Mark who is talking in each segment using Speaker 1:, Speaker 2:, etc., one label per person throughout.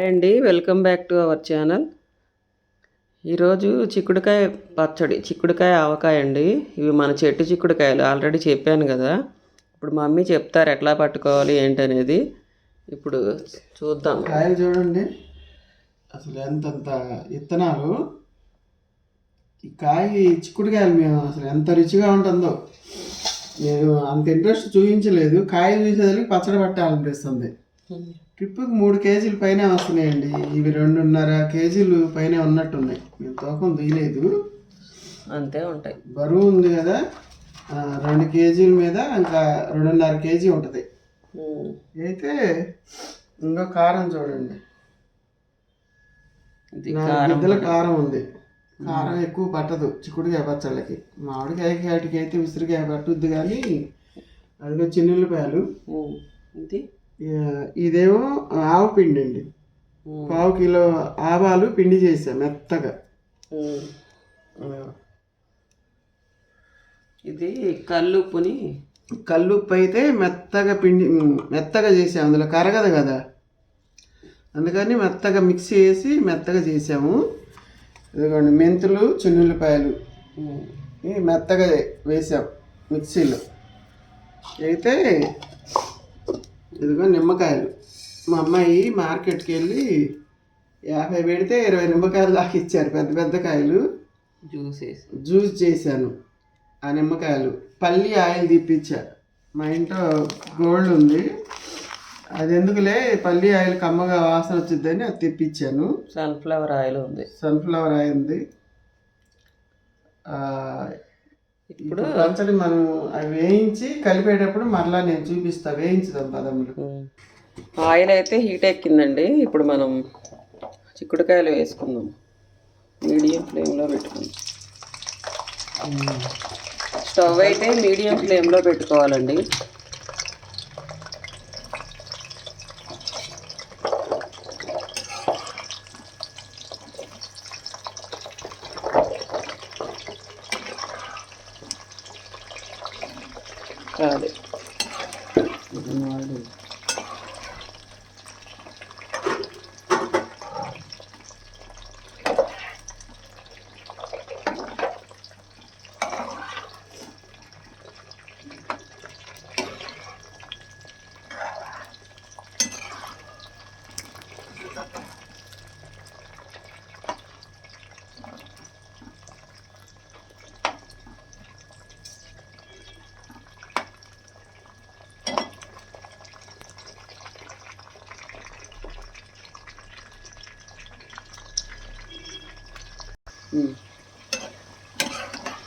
Speaker 1: Hi అండి welcome back to our channel ఈరోజు చిక్కుడుకాయ పచ్చడి చిక్కుడుకాయ ఆవకాయ అండి. ఇవి మన చెట్టు చిక్కుడుకాయలు ఆల్రెడీ చెప్పాను కదా. ఇప్పుడు మా మమ్మీ చెప్తారు ఎట్లా పట్టుకోవాలి ఏంటనేది. ఇప్పుడు చూద్దాం.
Speaker 2: కాయలు చూడండి. అసలు ఎంతంత విత్తనాలు ఈ కాయ చిక్కుడుకాయలు మేము అసలు ఎంత రుచిగా ఉంటుందో. నేను అంత ఇంట్రెస్ట్ చూపించలేదు. కాయ చూసేదానికి పచ్చడి పట్టాలనిపిస్తుంది. ట్రిప్కి మూడు కేజీలు పైన వస్తున్నాయండి. ఇవి రెండున్నర కేజీలు పైన ఉన్నట్టున్నాయి. మేము తూకం తీయలేదు
Speaker 1: అంతే ఉంటాయి.
Speaker 2: బరువు ఉంది కదా రెండు కేజీల మీద ఇంకా రెండున్నర కేజీ ఉంటుంది. అయితే ఇంకా కారం చూడండి.
Speaker 1: ఇది
Speaker 2: నాలుగు
Speaker 1: కారం
Speaker 2: గిద్దల కారం ఉంది. కారం ఎక్కువ పట్టదు. చిక్కుడుకాయ పచ్చళ్ళకి. మామిడికాయకి వాటికి అయితే విసిరికాయ పట్టుద్ది కానీ అదిగో చిన్నుల్లిపాయలు.
Speaker 1: ఇది?
Speaker 2: ఇదేమో ఆవ పిండి అండి. పావు కిలో ఆవాలు పిండి చేసా మెత్తగా.
Speaker 1: ఇది కల్లుప్పుని?
Speaker 2: కల్లుప్పు అయితే మెత్తగా పిండి మెత్తగా చేసాము అందులో కరగదు కదా. అందుకని మెత్తగా మిక్స్ చేసి మెత్తగా చేసాము. ఇదిగోండి మెంతులు చిన్నుల్లిపాయలు మెత్తగా వేసాం మిక్సీలో. అయితే ఇదిగో నిమ్మకాయలు. మా అమ్మాయి మార్కెట్కి వెళ్ళి యాభై పెడితే ఇరవై నిమ్మకాయలు దాకా ఇచ్చారు పెద్ద పెద్ద కాయలు.
Speaker 1: జ్యూస్
Speaker 2: జ్యూస్ చేశాను ఆ నిమ్మకాయలు. పల్లి ఆయిల్ తీపిచ్చా. మా ఇంట్లో గోల్డ్ ఉంది. అది ఎందుకులే? పల్లి ఆయిల్ కమ్మగా వాసన వచ్చిందని అది తెప్పించాను
Speaker 1: సన్ఫ్లవర్ ఆయిల్ ఉంది.
Speaker 2: సన్ఫ్లవర్ ఆయిల్ ఉంది.
Speaker 1: ఇప్పుడు
Speaker 2: పచ్చడి మనం అవి వేయించి కలిపేటప్పుడు మరలా నేను చూపిస్తా వేయించుదాం పదములు.
Speaker 1: ఆయిల్ అయితే హీట్ ఎక్కిందండి. ఇప్పుడు మనం చిక్కుడుకాయలు వేసుకుందాం. మీడియం ఫ్లేమ్లో పెట్టుకుందాం. స్టవ్ అయితే మీడియం ఫ్లేమ్లో పెట్టుకోవాలండి. కాదు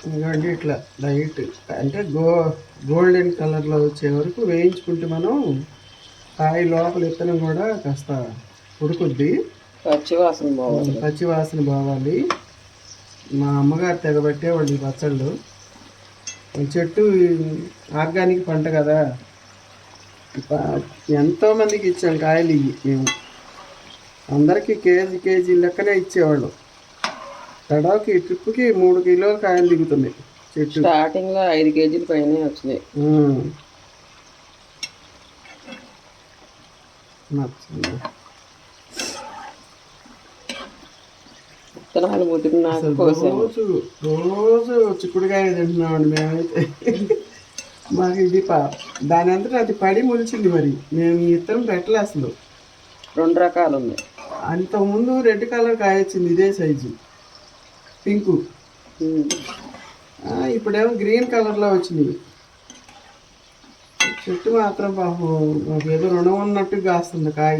Speaker 2: ఇదిగోండి ఇట్లా లైట్. అంటే గో గోల్డెన్ కలర్లో వచ్చే వరకు వేయించుకుంటే మనం కాయ లోపల విత్తనం కూడా కాస్త ఉడుకుద్ది.
Speaker 1: పచ్చివాసన బాగుంది
Speaker 2: పచ్చి వాసన బావాలి మా అమ్మగారు తెగబట్టేవాళ్ళు ఈ పచ్చళ్ళు. చెట్టు ఆర్గానిక్ పంట కదా. ప- ఎంతో మందికి ఇచ్చాం కాయలు ఇవి మేము. అందరికీ కేజీ కేజీ లెక్కనే ఇచ్చేవాళ్ళు. తడాకి ట్రిప్కి మూడు కిలోలు కాయలు దిగుతున్నాయి. చెట్టు.
Speaker 1: స్టార్టింగ్లో ఐదు కేజీల పైన వచ్చినాయి. విత్తనాలు కోసాము
Speaker 2: రోజు రోజు చిక్కుడుకాయ తింటున్నామండి మేమైతే. మాకు ఇది పా దాని అంతటా అది పడి మొలిచింది మరి. మేము ఇత్తనం పెట్టలే అసలు.
Speaker 1: రెండు రకాలు ఉన్నాయి.
Speaker 2: అంతకుముందు రెడ్ కలర్ కాయ వచ్చింది ఇదే సైజు. పింకు. ఇప్పుడేమో గ్రీన్ కలర్లో వచ్చినాయి. చెట్టు మాత్రం పాపం మాకు ఏదో రుణం ఉన్నట్టు కాస్తుంది కాయ.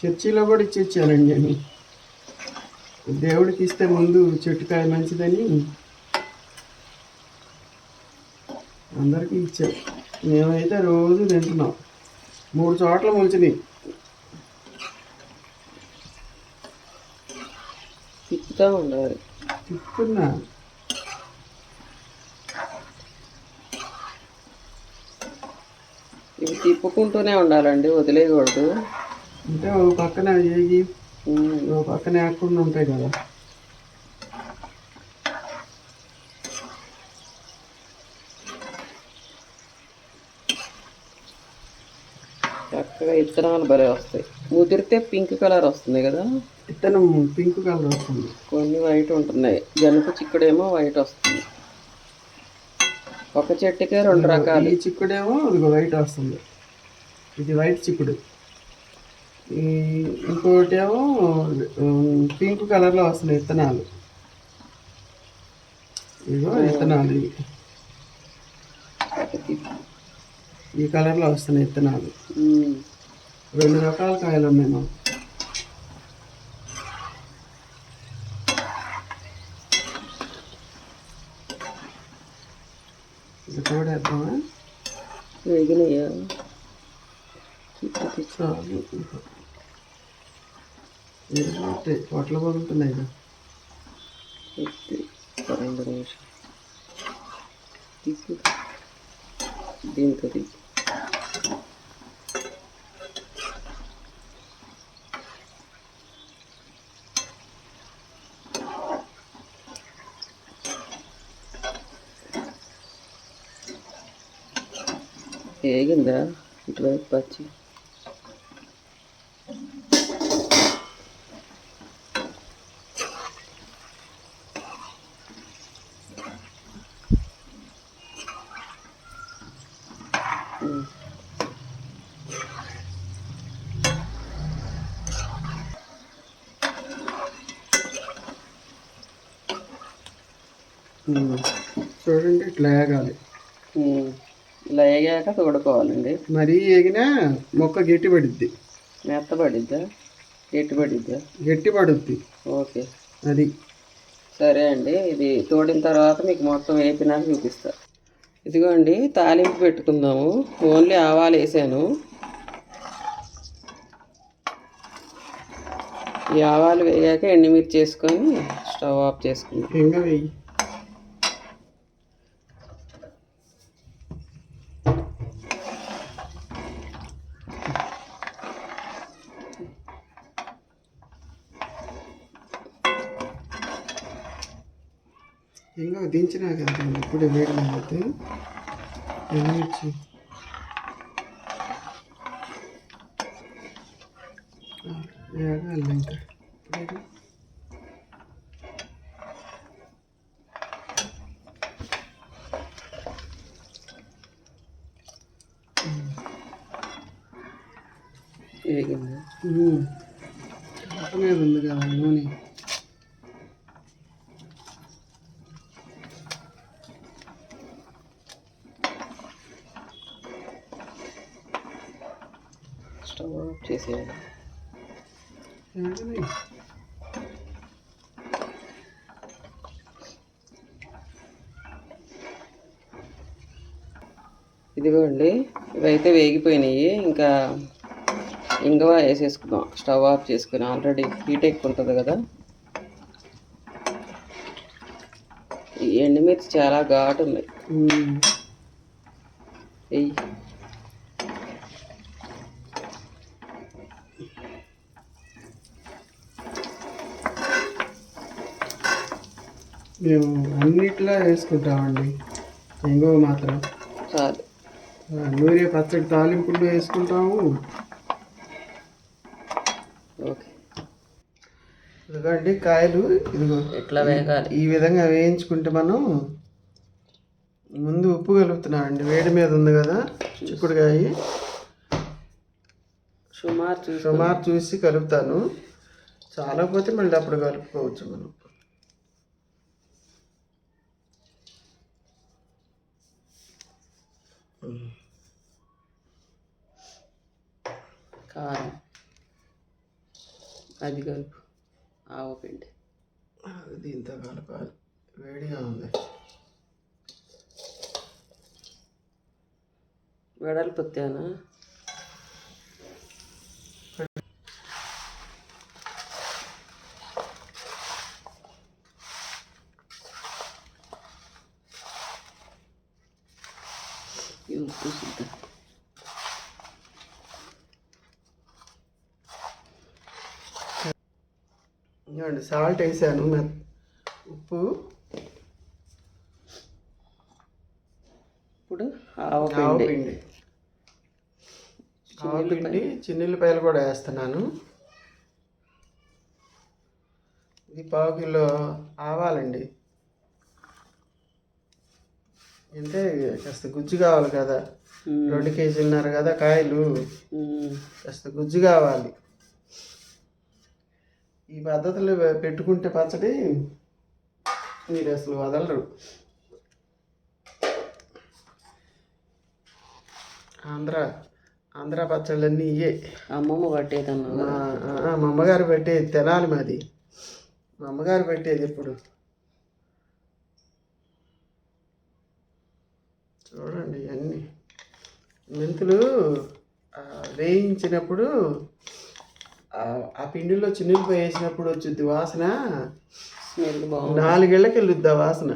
Speaker 2: చర్చిలో కూడా ఇచ్చేచ్చానండి అని దేవుడికి ఇస్తే ముందు చెట్టుకాయ మంచిదని అందరికీ ఇచ్చారు. మేమైతే రోజు తింటున్నాం. మూడు చోట్ల ముంచినాయి
Speaker 1: తిప్పుతూ ఉండాలి.
Speaker 2: తిప్పుతున్నా.
Speaker 1: ఇవి తిప్పుకుంటూనే ఉండాలండి వదిలేయకూడదు.
Speaker 2: అంటే ఓ పక్కన ఏగి. ఓ పక్కన వేయకుండా ఉంటాయి కదా.
Speaker 1: చక్కగా విత్తనాలు భలే వస్తాయి. ముదిరితే పింక్ కలర్ వస్తుంది కదా?
Speaker 2: విత్తనం పింక్ కలర్ వస్తుంది.
Speaker 1: కొన్ని వైట్ ఉంటున్నాయి. జనప చిక్కుడేమో వైట్ వస్తుంది. ఒక చెట్టుకే రెండు రకాలు.
Speaker 2: ఈ చిక్కుడేమో ఇదిగో వైట్ వస్తుంది. ఇది వైట్ చిక్కుడు. ఈ ఇంకోటి ఏమో పింక్ కలర్లో వస్తున్నాయి విత్తనాలు ఇదిగో విత్తనాలు ఇవి. ఈ కలర్లో వస్తున్నాయి విత్తనాలు. రెండు రకాల కాయలు ఉన్నాయి మాకు ఇది తోడేద్దామా
Speaker 1: వేగినాయా?
Speaker 2: చాలు ఎర్రటి పొట్ల
Speaker 1: ఒక రెండు నిమిషం దీంతో ఏగిందా ఇటువైపు పచ్చి
Speaker 2: చూడండి ఇట్లా
Speaker 1: ఏగాలి. వేగాక తోడుకోవాలండి.
Speaker 2: మరీ ఏగినా మొక్క గట్టి పడిద్ది.
Speaker 1: మెత్తబడిద్దా గట్టిపడిద్దా
Speaker 2: గట్టి పడుద్ది?
Speaker 1: ఓకే.
Speaker 2: అది.
Speaker 1: సరే అండి ఇది తోడిన తర్వాత మీకు మొత్తం వేపినాక చూపిస్తా. ఇదిగోండి తాలింపు పెట్టుకుందాము. ఓన్లీ ఆవాలు వేసాను. ఈ ఆవాలు వేయాక ఎండుమిర్చి వేసుకొని స్టవ్ ఆఫ్ చేసుకుందాం.
Speaker 2: ఇంకా వెయ్యి దించినాక ఇప్పుడే వేడి అయితే ఇంకా. ఇప్పుడేగా.
Speaker 1: వేగింది
Speaker 2: ఉమ్. ఆట మీద ఉంది కదా నూనె
Speaker 1: స్టవ్ ఆఫ్ చేసేయాలి
Speaker 2: వేగని.
Speaker 1: ఇదిగోండి ఇవైతే వేగిపోయినాయి. ఇంకా ఇంగవ వేసేసుకుందాం స్టవ్ ఆఫ్ చేసుకుని ఆల్రెడీ హీట్ ఎక్కువ ఉంటుంది కదా. ఈ ఎండుమిర్చి చాలా ఘాటు ఉన్నాయి. వెయ్యి
Speaker 2: మేము అన్నిట్లో వేసుకుంటామండి. ఇంకో మాత్రం.
Speaker 1: చాలు.
Speaker 2: నూనె పచ్చడి తాలింపుల్లో వేసుకుంటాము
Speaker 1: ఓకే.
Speaker 2: ఇదిగోండి కాయలు. ఇదిగో
Speaker 1: ఎట్లా వేగాలి?
Speaker 2: ఈ విధంగా వేయించుకుంటే మనం ముందు ఉప్పు కలుపుతున్నామండి వేడి మీద ఉంది కదా చిక్కుడుకాయ.
Speaker 1: సుమారు
Speaker 2: సుమారు చూసి కలుపుతాను. చాలకపోతే మళ్ళీ అప్పుడు కలుపుకోవచ్చు మనం.
Speaker 1: కారం అది కలుపు ఆవు పిండి.
Speaker 2: అది దీంతో కలపాలి వేడిగా ఉంది.
Speaker 1: వెడల్పుతానా
Speaker 2: ఇదిగోండి సాల్ట్ వేసాను ఉప్పు.
Speaker 1: ఇప్పుడు ఆవు
Speaker 2: ఆవు
Speaker 1: పిండి.
Speaker 2: ఆవపిండి చిన్నుల్లిపాయలు కూడా వేస్తున్నాను. ఇది పావు కిలో ఆవాలండి. అంటే కాస్త గుజ్జు కావాలి కదా. రెండు కేజీలున్నారు కదా కాయలు. కాస్త గుజ్జు కావాలి. ఈ పద్ధతులు పెట్టుకుంటే పచ్చడి మీరు అసలు వదలరు. ఆంధ్ర ఆంధ్ర పచ్చళ్ళన్నీ ఇవే.
Speaker 1: అమ్మమ్మ పట్టేదన్నా
Speaker 2: మా అమ్మగారు పెట్టేది తినాలి మాది. మా అమ్మగారు పెట్టేది ఎప్పుడు? చూడండి. మెంతులు వేయించినప్పుడు ఆ, పిండిలో చిన్నులపై వేసినప్పుడు వచ్చుద్ది వాసన నాలుగేళ్ళకి వెళ్ళుద్ది ఆ వాసన.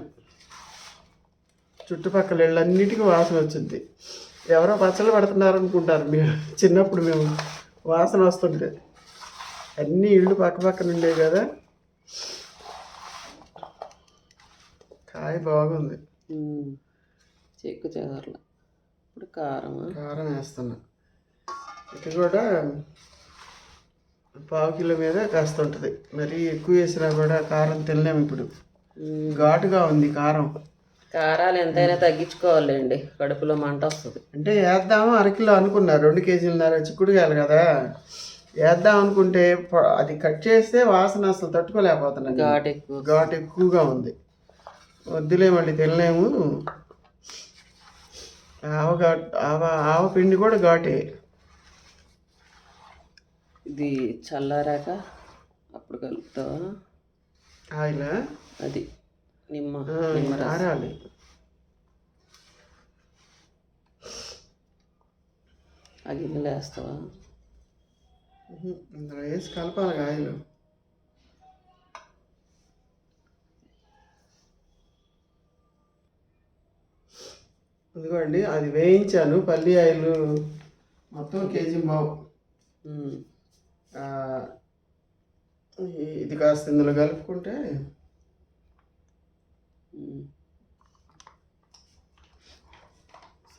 Speaker 2: చుట్టుపక్కల ఇళ్ళన్నిటికీ వాసన వచ్చింది. ఎవరో పచ్చళ్ళు పడుతున్నారు అనుకుంటారు మేము చిన్నప్పుడు మేము వాసన వస్తుంటే. అన్ని ఇళ్ళు పక్క పక్కన ఉండేవి కదా. కాయ బాగుంది.
Speaker 1: చెక్కు చెదర్ల. కారమా?
Speaker 2: కారం వేస్తున్నా. ఇది కూడా పావు కిలో మీద కాస్త ఉంటుంది మరి ఎక్కువ వేసినా కూడా కారం తినలేము ఇప్పుడు. ఘాటుగా ఉంది కారం.
Speaker 1: కారాలు ఎంతైనా తగ్గించుకోవాలండి. కడుపులో మంట వస్తుంది.
Speaker 2: అంటే వేద్దాము అరకిలో అనుకున్నా. రెండు కేజీలున్నర చిక్కుడుకాయలు కదా. వేద్దాం అనుకుంటే అది కట్ చేస్తే వాసన అసలు తట్టుకోలేకపోతున్నాను
Speaker 1: ఘాటు ఎక్కువ
Speaker 2: ఘాటు ఎక్కువగా ఉంది. వద్దులే మళ్ళీ తినలేము. ఆవ ఘాట్ ఆవ ఆవ పిండి కూడా ఘాటే.
Speaker 1: ఇది చల్లారాక అప్పుడు కలుపుతావా?
Speaker 2: ఆయిల్?
Speaker 1: అది నిమ్మ నిమ్మ రసం.
Speaker 2: ఆరాలి
Speaker 1: ఆ గిన్నెలో వేస్తావా?
Speaker 2: ఇందులో వేసి కలపాలి ఆయిల్. ఇదిగోండి అది వేయించాను. పల్లి ఆయిల్ మొత్తం కేజీ బావు ఈ- ఇది కాస్త ఇందులో కలుపుకుంటే.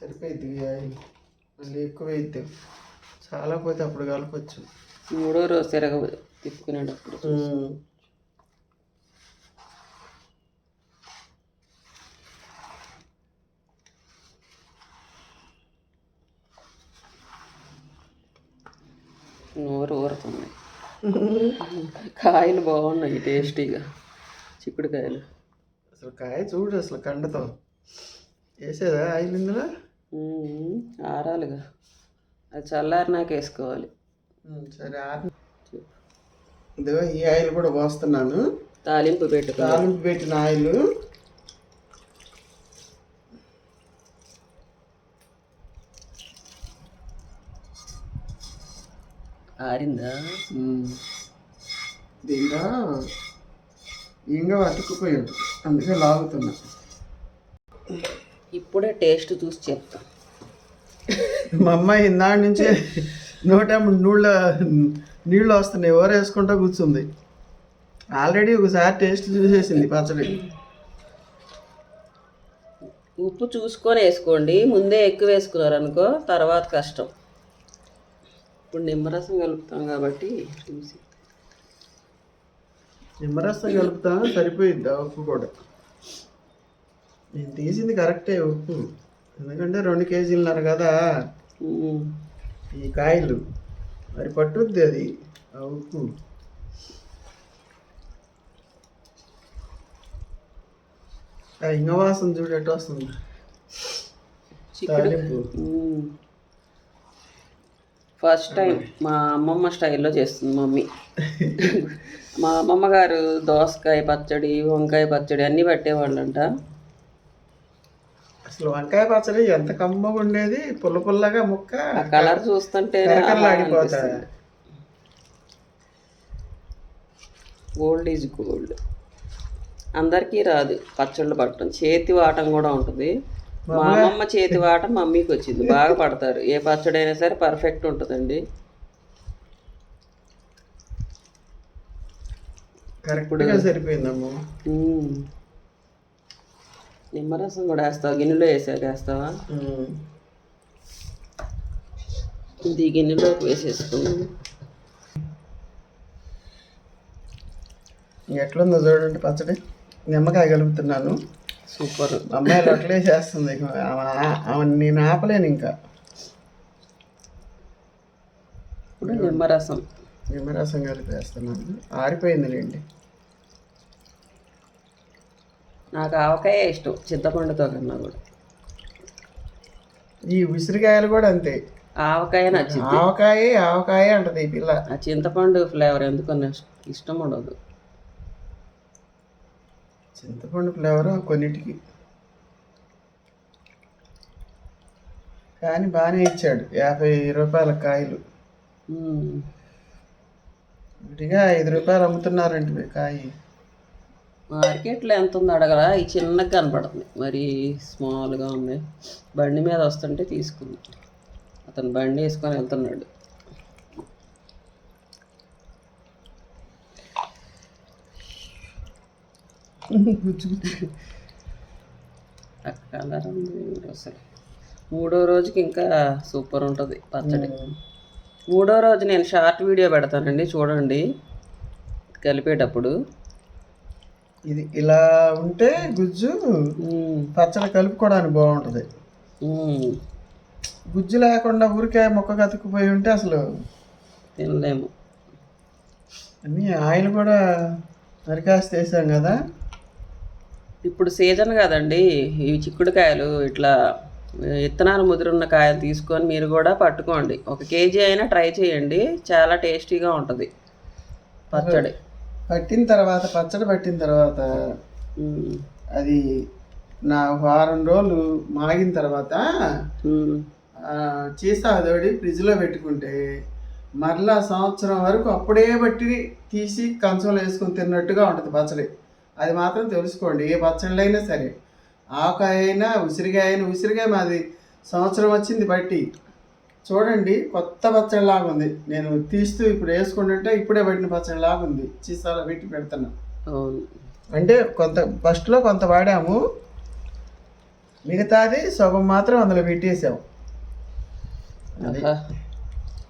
Speaker 2: సరిపోయిద్ది ఆయిల్. మళ్ళీ ఎక్కువ వేయిద్దాం చాలా పోతే అప్పుడు కలపచ్చు.
Speaker 1: మూడో రోజు తిరగ తిప్పుకునేటప్పుడు నోరు ఊరుతుంది. కాయలు బాగున్నాయి టేస్టీగా. చిక్కుడుకాయలు.
Speaker 2: అసలు కాయ చూడు అసలు కండతో. వేసేదా ఆయిల్ ఇందులో?
Speaker 1: ఆరాలిగా. అది చల్లారినాక వేసుకోవాలి.
Speaker 2: సరే ఆరు ఇదిగో ఈ ఆయిల్ కూడా పోస్తున్నాను.
Speaker 1: తాలింపు పెట్టుకో
Speaker 2: తాలింపు పెట్టిన ఆయిల్.
Speaker 1: ఆరిందా
Speaker 2: దీంట్లో ఇంకా అతుక్కుపోయి ఉంటుంది అందుకే లాగుతున్నా.
Speaker 1: ఇప్పుడే టేస్ట్ చూసి చెప్తా.
Speaker 2: మా అమ్మాయి ఇందాక నుంచి నూటెంబడి నీళ్ళ నీళ్ళు వస్తున్నాయి ఎవరు వేసుకుంటా కూర్చుంది. ఆల్రెడీ ఒకసారి టేస్ట్ చూసేసింది పచ్చడి.
Speaker 1: ఉప్పు చూసుకొని వేసుకోండి ముందే ఎక్కువ వేసుకున్నారు అనుకో తర్వాత కష్టం. ఇప్పుడు నిమ్మరసం కలుపుతాం కాబట్టి చూసి.
Speaker 2: నిమ్మరసం కలుపుతా సరిపోయిద్ది ఆ ఉప్పు కూడా. నేను తీసింది కరెక్టే ఉప్పు. ఎందుకంటే రెండు కేజీలున్నారు కదా. ఈ కాయలు. మరి పట్టుద్ది అది ఆ ఉప్పు. ఆ ఇంగవాసన చూడు ఎటు వస్తుంది? తాలింపు.
Speaker 1: ఫస్ట్ టైం మా అమ్మమ్మ స్టైల్లో చేస్తుంది మమ్మీ. మా అమ్మమ్మ గారు దోసకాయ పచ్చడి వంకాయ పచ్చడి అన్నీ పట్టేవాళ్ళంట.
Speaker 2: అసలు వంకాయ పచ్చడి ఎంత కమ్మగా ఉండేది పుల్ల పుల్లగా ముక్క
Speaker 1: ఆ కలర్ చూస్తుంటే గోల్డ్ ఈజ్ గోల్డ్ అందరికీ రాదు పచ్చళ్ళు పట్టడం. చేతి వాటం కూడా ఉంటుంది. మా అమ్మమ్మ చేతి వాటం మమ్మీకి వచ్చింది. బాగా పడతారు. ఏ పచ్చడి అయినా సరే పర్ఫెక్ట్ ఉంటుందండి.
Speaker 2: కరెక్ట్గా సరిపోయిందమ్మ.
Speaker 1: మ్మ్. నిమ్మరసం కూడా వేస్తావా? గిన్నెలో వేసాక వేస్తావా. ఇది గిన్నెలోకి వేసేసుకున్నాం
Speaker 2: ఎట్లుందో చూడండి పచ్చడి. నిమ్మకాయ కలుపుతున్నాను.
Speaker 1: సూపర్.
Speaker 2: అమ్మాయి రొట్టెలు వేసేస్తుంది ఆమె నేను ఆపలేను ఇంకా.
Speaker 1: ఇప్పుడు నిమ్మరసం.
Speaker 2: నిమ్మరసం కలిపేస్తున్నాను ఆరిపోయిందిలేండి
Speaker 1: నాకు ఆవకాయ ఇష్టం. చింతపండుతో కన్నా కూడా.
Speaker 2: ఈ ఉసిరికాయలు కూడా అంతే.
Speaker 1: ఆవకాయ నచ్చింది.
Speaker 2: ఆవకాయ ఆవకాయ అంటది ఈ పిల్ల.
Speaker 1: ఆ చింతపండు ఫ్లేవర్ ఎందుకన్నా ఇష్టం ఉండదు.
Speaker 2: చింతపండు ఫ్లేవర్ కొన్నిటికి. కానీ బాగానే ఇచ్చాడు. యాభై రూపాయల కాయలు. విడిగా ఐదు రూపాయలు అమ్ముతున్నారండి కాయ.
Speaker 1: మార్కెట్లో ఎంత ఉంది అడగరా? ఈ చిన్నగా కనపడుతుంది. మరి స్మాల్గా ఉంది. బండి మీద వస్తుంటే తీసుకుంది. అతను బండి వేసుకొని వెళ్తున్నాడు. ఆ కలర్ ఉంది ఏంటి అసలు. మూడో రోజుకి ఇంకా సూపర్ ఉంటుంది పచ్చడి. మూడో రోజు నేను షార్ట్ వీడియో పెడతానండి చూడండి. కలిపేటప్పుడు.
Speaker 2: ఇది ఇలా ఉంటే గుజ్జు. పచ్చడి కలుపుకోవడానికి బాగుంటుంది. గుజ్జు లేకుండా ఊరికాయ మొక్క కతుక్కుపోయి ఉంటే అసలు
Speaker 1: తినలేము.
Speaker 2: అన్నీ ఆయిల్ కూడా నరికాసి వేసాం కదా.
Speaker 1: ఇప్పుడు సీజన్ కదండి. ఈ చిక్కుడుకాయలు ఇట్లా విత్తనాలు ముదిరున్న కాయలు తీసుకొని మీరు కూడా పట్టుకోండి. ఒక కేజీ అయినా ట్రై చేయండి. చాలా టేస్టీగా ఉంటుంది. పచ్చడి.
Speaker 2: పట్టిన తర్వాత పచ్చడి పట్టిన తర్వాత. అది నా వారం రోజులు మాగిన తర్వాత
Speaker 1: మ్మ్.
Speaker 2: ఆ, చీసా తోడి ఫ్రిడ్జ్లో పెట్టుకుంటే మరలా సంవత్సరం వరకు అప్పుడే బట్టి తీసి కంచంలో వేసుకొని తిన్నట్టుగా ఉంటుంది పచ్చడి. అది మాత్రం తెలుసుకోండి ఏ పచ్చళ్ళు అయినా సరే. ఆవకాయ అయినా ఉసిరికాయ అయినా ఉసిరికాయ మాది సంవత్సరం వచ్చింది బట్టి. చూడండి కొత్త పచ్చడిలాగా ఉంది. నేను తీస్తూ ఇప్పుడు వేసుకుంటుంటే ఇప్పుడే పట్టిన పచ్చడిలాగా ఉంది. చీసాలో పెట్టి పెడుతున్నా. అంటే కొంత ఫస్ట్లో కొంత వాడాము. మిగతాది సగం మాత్రం అందులో పెట్టేసాము.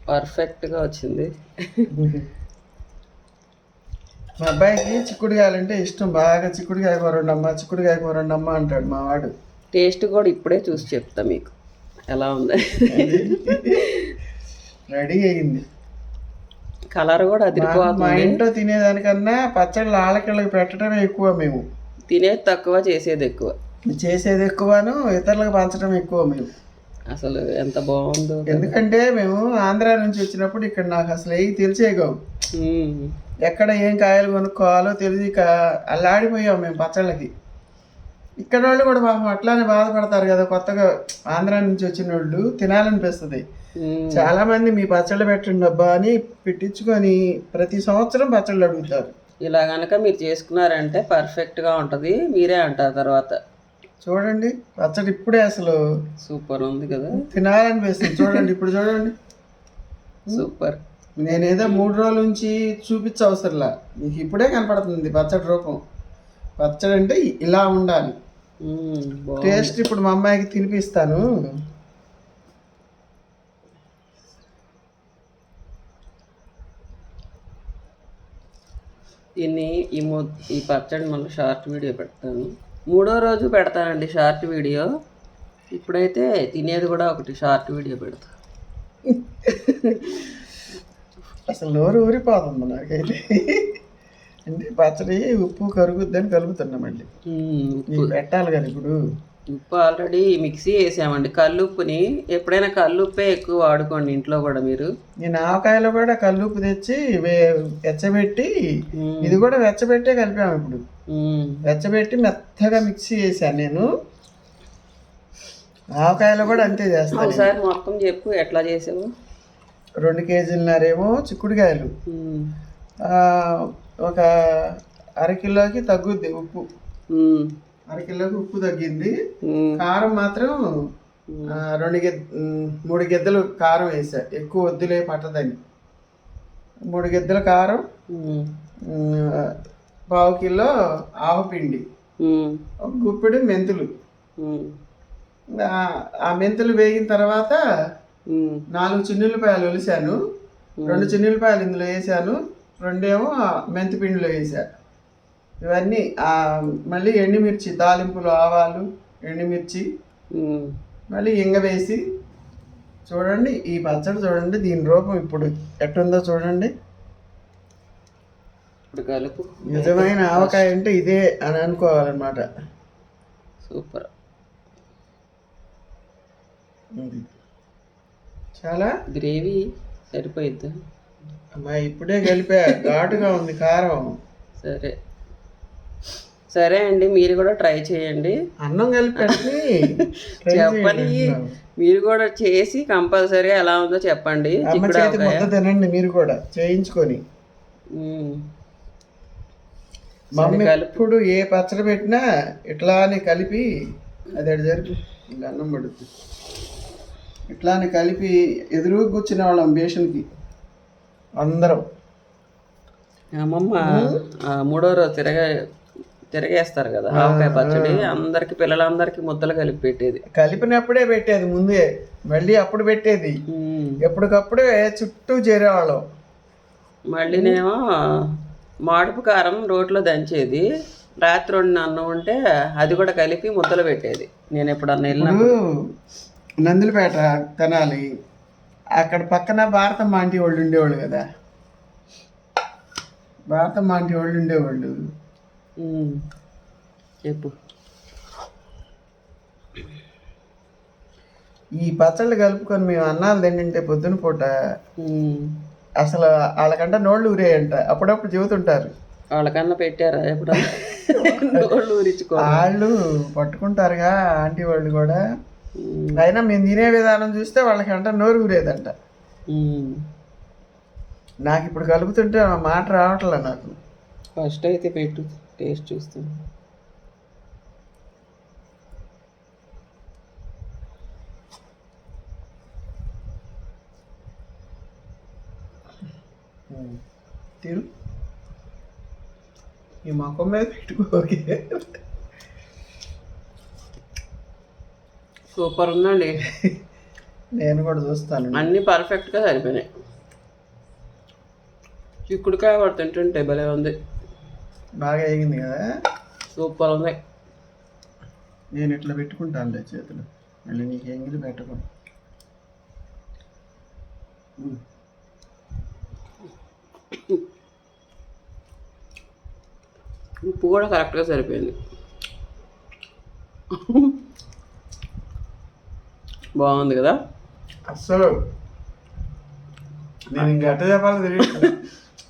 Speaker 1: పర్ఫెక్ట్గా వచ్చింది.
Speaker 2: మా అబ్బాయికి చిక్కుడుకాయలంటే ఇష్టం బాగా చిక్కుడుకాయ వండమ్మా చిక్కుడుకాయ కూర వండమ్మా అంటాడు మా వాడు.
Speaker 1: టేస్ట్ కూడా ఇప్పుడే చూసి చెప్తా మీకు. ఎలా ఉంది?
Speaker 2: రెడీ అయింది.
Speaker 1: కలర్ కూడా
Speaker 2: మా
Speaker 1: అదిరిపోతుంది.
Speaker 2: ఇంట్లో తినేదానికన్నా పచ్చళ్ళు ఆళ్ళకిళ్ళకి పెట్టడమే ఎక్కువ మేము.
Speaker 1: తినేది తక్కువ చేసేది ఎక్కువ.
Speaker 2: చేసేది ఎక్కువను ఇతరులకు పంచడం ఎక్కువ మేము.
Speaker 1: అసలు ఎంత బాగుందో
Speaker 2: ఎందుకంటే మేము ఆంధ్ర నుంచి వచ్చినప్పుడు ఇక్కడ నాకు అసలు ఏవి తెలిసేగావు. ఎక్కడ ఏం కాయలు కొనుక్కోవాలో తెలిసి ఇక అల్లాడిపోయాం మేము పచ్చళ్ళకి. ఇక్కడ వాళ్ళు కూడా పాపం అట్లానే బాధపడతారు కదా కొత్తగా ఆంధ్ర నుంచి వచ్చిన వాళ్ళు తినాలనిపిస్తుంది. చాలా మంది మీ పచ్చళ్ళు పెట్టండి అబ్బా అని పెట్టించుకొని ప్రతి సంవత్సరం పచ్చళ్ళు అడుగుతారు.
Speaker 1: ఇలా గనక మీరు చేసుకున్నారంటే పర్ఫెక్ట్గా ఉంటుంది మీరే అంటారు తర్వాత.
Speaker 2: చూడండి పచ్చడి ఇప్పుడే అసలు
Speaker 1: సూపర్ ఉంది కదా.
Speaker 2: తినాలనిపిస్తుంది. చూడండి ఇప్పుడు చూడండి.
Speaker 1: సూపర్.
Speaker 2: నేనేదో మూడు రోజుల నుంచి చూపించ అవసరంలా. మీకు ఇప్పుడే కనపడుతుంది పచ్చడి రూపం. పచ్చడి అంటే ఇలా ఉండాలి. టేస్ట్ ఇప్పుడు మా అమ్మాయికి తినిపిస్తాను.
Speaker 1: దీన్ని ఈ ము ఈ పచ్చడి మళ్ళీ షార్ట్ వీడియో పెడతాను. మూడో రోజు పెడతానండి షార్ట్ వీడియో. ఇప్పుడైతే తినేది కూడా ఒకటి షార్ట్ వీడియో పెడతా.
Speaker 2: అసలు నోరు ఊరిపోతుంది నాకైతే. అంటే పచ్చడి ఉప్పు కరుగుద్దని కలుపుతున్నా మళ్ళీ. పెట్టాలి కదా ఇప్పుడు.
Speaker 1: ఉప్పు ఆల్రెడీ మిక్సీ వేసామండి. కల్లుప్పుని ఎప్పుడైనా కల్లుప్పే ఎక్కువ వాడుకోండి ఇంట్లో కూడా మీరు.
Speaker 2: నేను ఆవకాయలో కూడా కల్లుప్పు తెచ్చి వెచ్చబెట్టి. ఇది కూడా వెచ్చబెట్టే కలిపాము ఇప్పుడు. వెచ్చబెట్టి మెత్తగా మిక్సీ చేశాను నేను. ఆవకాయలో కూడా అంతే చేస్తాను
Speaker 1: ఒకసారి మొత్తం చెప్పు ఎట్లా చేసావు?
Speaker 2: రెండు కేజీలన్నారేమో చిక్కుడుకాయలు. ఒక అరకిలోకి తగ్గుద్ది ఉప్పు. అరకిలోకి ఉప్పు తగ్గింది. కారం మాత్రం రెండు ఉమ్, మూడు గిద్దలు కారం వేసా. ఎక్కువ వద్దులే పట్టదని. మూడు గిద్దల కారం పావు కిలో ఆవపిండి. ఒక గుప్పిడి మెంతులు. ఆ- మెంతులు వేగిన తర్వాత నాలుగు చిన్నులపాయలు ఒలిశాను. రెండు చిన్నులపాయలు ఇందులో వేసాను రెండేమో మెంతి పిండిలో వేసా ఇవన్నీ మళ్ళీ ఎండుమిర్చి తాలింపులు ఆవాలు ఎండుమిర్చి. మళ్ళీ ఇంగ వేసి చూడండి ఈ పచ్చడి చూడండి దీని రూపం ఇప్పుడు ఎట్టుందో చూడండి.
Speaker 1: ఇప్పుడు కలుపు.
Speaker 2: నిజమైన ఆవకాయ అంటే ఇదే అని అనుకోవాలన్నమాట.
Speaker 1: సూపర్.
Speaker 2: చాలా?
Speaker 1: గ్రేవీ సరిపోయిద్దా.
Speaker 2: అమ్మా ఇప్పుడే కలిపా. ఘాటుగా ఉంది కారం.
Speaker 1: సరే. సరే అండి మీరు కూడా ట్రై చేయండి.
Speaker 2: అన్నం కలిపి
Speaker 1: చెప్పని మీరు కూడా చేసి కంపల్సరీగా ఎలా ఉందో చెప్పండి.
Speaker 2: తినండి మీరు కూడా చేయించుకొని. మమ్మీ ఎప్పుడు ఏ పచ్చడి పెట్టినా ఇట్లానే కలిపి అది జరుపు అన్నం పడుతుంది ఇట్లానే కలిపి ఎదురు కూర్చునే వాళ్ళం బేషన్కి. అందరం.
Speaker 1: అమ్మమ్మ మూడో రోజు తిరగ తిరగేస్తారు కదా ఆవకాయ పచ్చడి. అందరికి పిల్లలందరికీ ముద్దలు కలిపి పెట్టేది.
Speaker 2: కలిపినప్పుడే పెట్టేది ముందే. మళ్ళీ అప్పుడు పెట్టేది. ఎప్పటికప్పుడే చుట్టూ చేరేవాళ్ళం.
Speaker 1: మళ్ళీనేమో మాడుపు కారం రోట్లో దంచేది. రాత్రి వండిన అన్నం ఉంటే అది కూడా కలిపి ముద్దలు పెట్టేది. నేను ఎప్పుడన్నా వెళ్ళిన
Speaker 2: ఇప్పుడు నందులపేట తినాలి. అక్కడ పక్కన భారతమ్మ ఆంటీ వాళ్ళు ఉండేవాళ్ళు కదా. భారతమ్మ ఆంటీ వాళ్ళు ఉండేవాళ్ళు.
Speaker 1: చెప్పు.
Speaker 2: ఈ పచ్చళ్ళు కలుపుకొని మేము అన్నాలు తింటుంటే పొద్దున పూట. అసలు వాళ్ళకంటే నోళ్ళు ఊరేయంట. అప్పుడప్పుడు చెబుతుంటారు.
Speaker 1: వాళ్ళకన్నా పెట్టారా ఎప్పుడన్నా? నోళ్ళు ఊరించుకో
Speaker 2: వాళ్ళు పట్టుకుంటారుగా ఆంటీ వాళ్ళు కూడా. అయినా మేము తినే విధానం చూస్తే వాళ్ళకంట నోరు ఊరేదంట. నాకు ఇప్పుడు కలుపుతుంటే మాట రావట్లే నాకు.
Speaker 1: ఫస్ట్ అయితే పెట్టు టేస్ట్ చూస్తాను.
Speaker 2: తిరు ఈ మొక్కం మీద పెట్టుకోకే
Speaker 1: సూపర్ ఉందండి.
Speaker 2: నేను కూడా చూస్తాను.
Speaker 1: అన్నీ పర్ఫెక్ట్గా సరిపోయినాయి. చిక్కుడుకాయ కూడా తింటుంటే భలే ఉంది.
Speaker 2: బాగా ఎగింది కదా?
Speaker 1: సూపర్ ఉంది.
Speaker 2: నేను ఇట్లా పెట్టుకుంటానులే చేతులు. మళ్ళీ నీకు ఎంగిలి పెట్టుకో
Speaker 1: ఉప్పు కూడా కరెక్ట్గా సరిపోయింది. బాగుంది కదా?
Speaker 2: అస్సలు. నేను ఇంక చెప్పాలో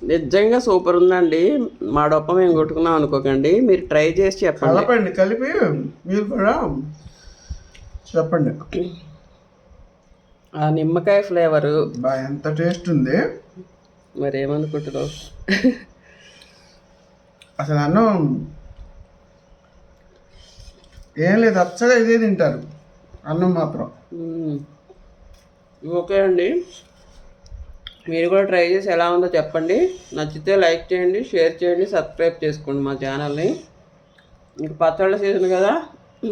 Speaker 1: నిజంగా సూపర్ ఉందండి. మా డొప్ప మేము కొట్టుకున్నాం అనుకోకండి. మీరు ట్రై చేసి చెప్పండి.
Speaker 2: కలపండి కలిపి మీరు కూడా చెప్పండి.
Speaker 1: ఆ నిమ్మకాయ ఫ్లేవరు
Speaker 2: ఎంత టేస్ట్ ఉంది.
Speaker 1: మరి ఏమనుకుంటున్నావు?
Speaker 2: అసలు అన్నం ఏం లేదు అచ్చగా ఇదే తింటారు. అన్నం మాత్రం.
Speaker 1: ఓకే అండి. మీరు కూడా ట్రై చేసి ఎలా ఉందో చెప్పండి. నచ్చితే లైక్ చేయండి షేర్ చేయండి సబ్స్క్రైబ్ చేసుకోండి మా ఛానల్ని. ఇంక పచ్చళ్ళ సీజన్ కదా.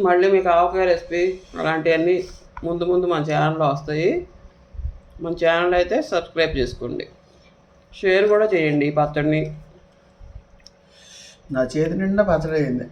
Speaker 1: మళ్ళీ మీకు ఆవకాయ రెసిపీ అలాంటివన్నీ ముందు ముందు మన ఛానల్లో వస్తాయి. మన ఛానల్ అయితే సబ్స్క్రైబ్ చేసుకోండి. షేర్ కూడా చేయండి ఈ పచ్చడిని.
Speaker 2: నా చేతి నిండా పచ్చడి అయింది.